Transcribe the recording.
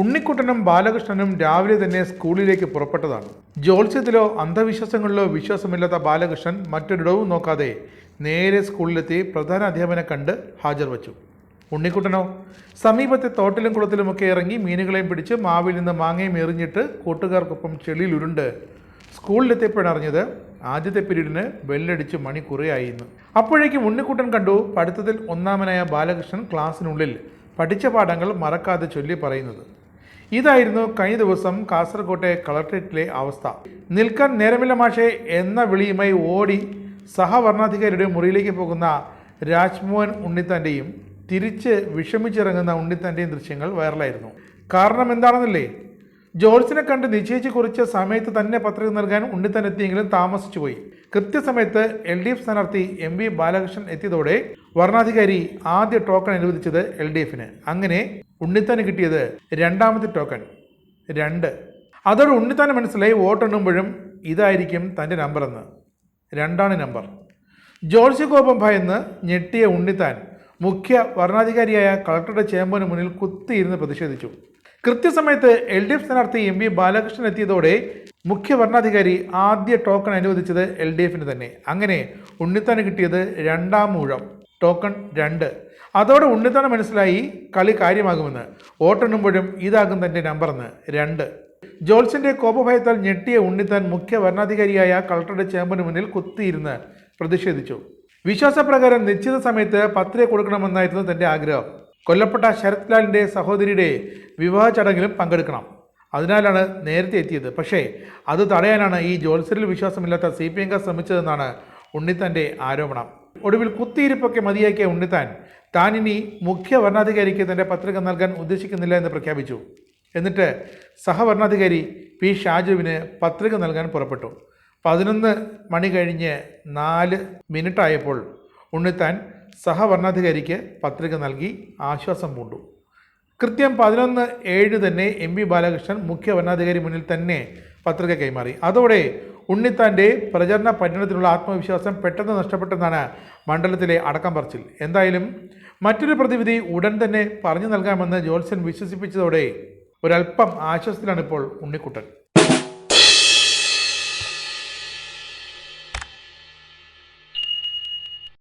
ഉണ്ണിക്കുട്ടനും ബാലകൃഷ്ണനും രാവിലെ തന്നെ സ്കൂളിലേക്ക് പുറപ്പെട്ടതാണ്. ജ്യോത്സ്യത്തിലോ അന്ധവിശ്വാസങ്ങളിലോ വിശ്വാസമില്ലാത്ത ബാലകൃഷ്ണൻ മറ്റൊരിടവും നോക്കാതെ നേരെ സ്കൂളിലെത്തി പ്രധാന അധ്യാപനെ കണ്ട് ഹാജർ വച്ചു ഉണ്ണിക്കുട്ടനോ സമീപത്തെ തോട്ടിലും കുളത്തിലുമൊക്കെ ഇറങ്ങി മീനുകളെയും പിടിച്ച് മാവിൽ നിന്ന് മാങ്ങയും എറിഞ്ഞിട്ട് കൂട്ടുകാർക്കൊപ്പം ചെളിയിൽ ഉരുണ്ട് സ്കൂളിലെത്തിയപ്പോഴാണ് അറിഞ്ഞത് ആദ്യത്തെ പീരീഡിന് ബെല്ലടിച്ച് മണി കുറയായിരുന്നു. അപ്പോഴേക്കും ഉണ്ണിക്കുട്ടൻ കണ്ടു പഠിത്തത്തിൽ ഒന്നാമനായ ബാലകൃഷ്ണൻ ക്ലാസ്സിനുള്ളിൽ പഠിച്ച പാഠങ്ങൾ മറക്കാതെ ചൊല്ലി പറയുന്നത്. ഇതായിരുന്നു കഴിഞ്ഞ ദിവസം കാസർകോട്ടെ കളക്ട്രേറ്റിലെ അവസ്ഥ. നിൽക്കാൻ നേരമില്ല മാഷെ എന്ന വിളിയുമായി ഓടി സഹവർണാധികാരിയുടെ മുറിയിലേക്ക് പോകുന്ന രാജ്മോഹൻ ഉണ്ണിത്താന്റെയും തിരിച്ച് വിഷമിച്ചിറങ്ങുന്ന ഉണ്ണിത്താന്റെയും ദൃശ്യങ്ങൾ വൈറലായിരുന്നു. കാരണം എന്താണെന്നല്ലേ? ജോർജിനെ കണ്ട് നിശ്ചയിച്ച് കുറിച്ച സമയത്ത് തന്നെ പത്രിക നൽകാൻ ഉണ്ണിത്താൻ എത്തിയെങ്കിലും താമസിച്ചു പോയി. കൃത്യസമയത്ത് എൽ ഡി എഫ് സ്ഥാനാർത്ഥി എം വി ബാലകൃഷ്ണൻ എത്തിയതോടെ വർണാധികാരി ആദ്യ ടോക്കൺ അനുവദിച്ചത് എൽ ഡി എഫിന്. അങ്ങനെ ഉണ്ണിത്താന് കിട്ടിയത് രണ്ടാമത്തെ ടോക്കൺ രണ്ട്. അതോടെ ഉണ്ണിത്താന് മനസ്സിലായി വോട്ടെണ്ണുമ്പോഴും ഇതായിരിക്കും തന്റെ നമ്പറെന്ന് രണ്ടാണ് നമ്പർ ജോർജ് കോപം ഭയന്ന് ഞെട്ടിയ ഉണ്ണിത്താൻ മുഖ്യ വരണാധികാരിയായ കളക്ടറുടെ ചേമ്പന് മുന്നിൽ കുത്തിയിരുന്ന് പ്രതിഷേധിച്ചു. കൃത്യസമയത്ത് എൽ ഡി എഫ് സ്ഥാനാർത്ഥി എം വി ബാലകൃഷ്ണൻ എത്തിയതോടെ മുഖ്യ ഭരണാധികാരി ആദ്യ ടോക്കൺ അനുവദിച്ചത് എൽ ഡി എഫിന് തന്നെ. അങ്ങനെ ഉണ്ണിത്താന് കിട്ടിയത് രണ്ടാം ഊഴം. ടോക്കൺ രണ്ട്. അതോടെ ഉണ്ണിത്തണ മനസ്സിലായി കളി കാര്യമാകുമെന്ന്. വോട്ടെണ്ണുമ്പോഴും ഇതാകും തന്റെ നമ്പറെന്ന്. രണ്ട്. ജോൾസിന്റെ കോപഭയത്താൽ ഞെട്ടിയ ഉണ്ണിത്താൻ മുഖ്യ ഭരണാധികാരിയായ കളക്ടറുടെ ചേമ്പന് മുന്നിൽ കുത്തിയിരുന്ന് പ്രതിഷേധിച്ചു. വിശ്വാസപ്രകാരം നിശ്ചിത സമയത്ത് പത്രിക കൊടുക്കണമെന്നായിരുന്നു തന്റെ ആഗ്രഹം. കൊല്ലപ്പെട്ട ശരത് ലാലിന്റെ സഹോദരിയുടെ വിവാഹ ചടങ്ങിലും പങ്കെടുക്കണം. അതിനാലാണ് നേരത്തെ എത്തിയത്. പക്ഷേ അത് തടയാനാണ് ഈ ജോത്സരിൽ വിശ്വാസമില്ലാത്ത സി പി എംകാർ ശ്രമിച്ചതെന്നാണ് ഉണ്ണിത്താന്റെ ആരോപണം. ഒടുവിൽ കുത്തിയിരിപ്പൊക്കെ മതിയാക്കിയ ഉണ്ണിത്താൻ താൻ ഇനി മുഖ്യ വരണാധികാരിക്ക് തന്റെ പത്രിക നൽകാൻ ഉദ്ദേശിക്കുന്നില്ല എന്ന് പ്രഖ്യാപിച്ചു. എന്നിട്ട് സഹവർണാധികാരി പി. ഷാജുവിന് പത്രിക നൽകാൻ പുറപ്പെട്ടു. പതിനൊന്ന് മണി കഴിഞ്ഞ് നാല് മിനിറ്റായപ്പോൾ ഉണ്ണിത്താൻ സഹവർണാധികാരിക്ക് പത്രിക നൽകി ആശ്വാസം പൂണ്ടു. കൃത്യം പതിനൊന്ന് ഏഴ് തന്നെ എം വി ബാലകൃഷ്ണൻ മുഖ്യ വരണാധികാരി മുന്നിൽ തന്നെ പത്രിക കൈമാറി. അതോടെ ഉണ്ണിത്താന്റെ പ്രചരണ പര്യടനത്തിനുള്ള ആത്മവിശ്വാസം പെട്ടെന്ന് നഷ്ടപ്പെട്ടെന്നാണ് മണ്ഡലത്തിലെ അടക്കം പറച്ചിൽ എന്തായാലും മറ്റൊരു പ്രതിവിധി ഉടൻ തന്നെ പറഞ്ഞു നൽകാമെന്ന് ജോത്സ്യൻ വിശ്വസിപ്പിച്ചതോടെ ഒരല്പം ആശ്വാസത്തിലാണ് ഇപ്പോൾ ഉണ്ണിക്കുട്ടൻ.